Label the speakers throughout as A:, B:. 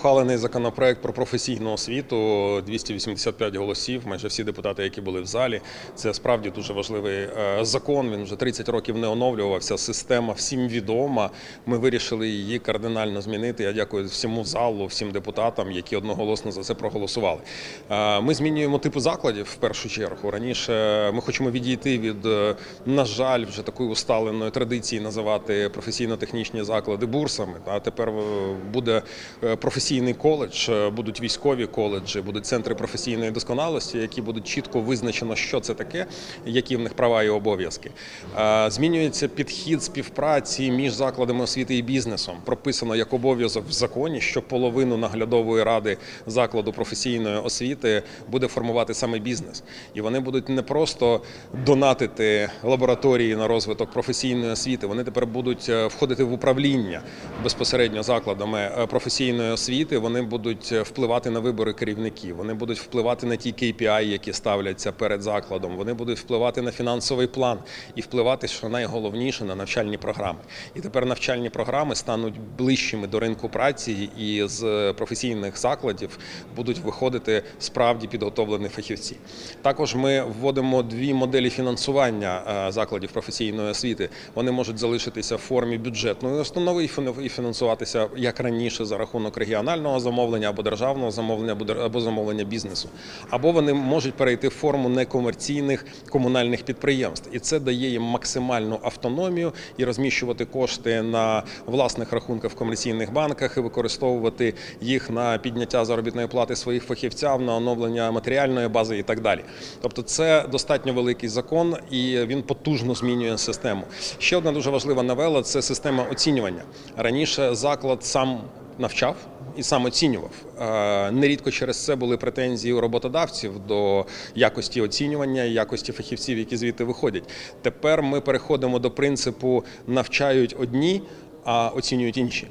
A: ухвалений законопроект про професійну освіту. 285 голосів. Майже всі депутати, які були в залі. Це справді дуже важливий е, закон. Він вже 30 років не оновлювався. Система всім відома. Ми вирішили її кардинально змінити. Я дякую всьому залу, всім депутатам, які одноголосно за це проголосували. Е, Ми змінюємо типи закладів в першу чергу. Раніше ми хочемо відійти від, е, на жаль, вже такої усталеної традиції називати професійно-технічні заклади бурсами. А тепер буде е, професійний коледж, е, будуть військові коледжі, будуть центри професійної досконалості, які будуть чітко визначено, що це таке, які в них права і обов'язки. Е, Змінюється підхід співпраці між закладами освіти і бізнесом. Прописано як обов'язок в законі, що половину наглядової ради закладу професійної освіти буде формувати саме бізнес, і вони будуть не просто донатити лабораторії на розвиток професійної освіти. Вони тепер будуть е, входити в управління безпосередньо закладами професійної освіти. Вони будуть е, впливати на вибори керівників. Вони будуть впливати на ті KPI, які ставляться перед закладом. Вони будуть впливати на фінансовий план і впливати, що найголовніше, на навчальні програми. І тепер навчальні програми стануть ближчими до ринку праці, і з професійних закладів будуть виходити справді підготовлені фахівці. Також ми вводимо дві моделі фінансування е, закладів професійної освіти. Вони можуть залишитися в формі бюджетної установи і фінансуватися як раніше за рахунок регіонального замовлення або державного замовлення або замовлення бізнесу. Або вони можуть перейти в форму некомерційних комунальних підприємств, і це дає їм максимальну автономію і розміщувати кошти на власних рахунках в комерційних банках і використовувати їх на підняття заробітної плати своїх фахівців, на оновлення матеріальної бази і так далі. Тобто, це достатньо великий закон, і він потужно змінює систему. Ще одна дуже важлива новела це система оцінювання. Раніше заклад сам навчав і сам оцінював. Е, Нерідко через це були претензії у роботодавців до якості оцінювання і якості фахівців, які звідти виходять. Тепер ми переходимо до принципу навчають одні, а оцінюють інші.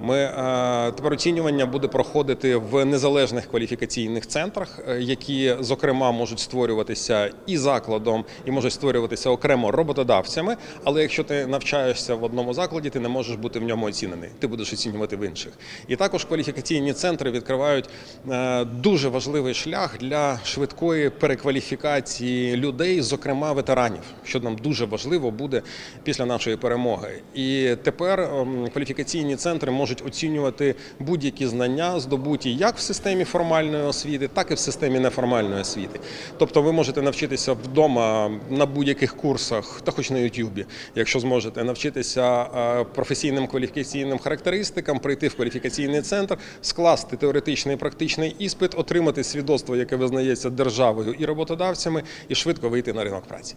A: Ми е, тепер оцінювання буде проходити в незалежних кваліфікаційних центрах, е, які зокрема можуть створюватися і закладом, і можуть створюватися окремо роботодавцями. Але якщо ти навчаєшся в одному закладі, ти не можеш бути в ньому оцінений. Ти будеш оцінювати в інших. І також кваліфікаційні центри відкривають е, дуже важливий шлях для швидкої перекваліфікації людей, зокрема ветеранів, що нам дуже важливо буде після нашої перемоги. І тепер ем, кваліфікаційні центри можуть оцінювати будь-які знання, здобуті як в системі формальної освіти, так і в системі неформальної освіти. Тобто, ви можете навчитися вдома на будь-яких курсах, та хоч на Ютубі, якщо зможете навчитися е, професійним кваліфікаційним характеристикам, прийти в кваліфікаційний центр, скласти теоретичний і практичний іспит, отримати свідоцтво, яке визнається державою і роботодавцями, і швидко вийти на ринок праці.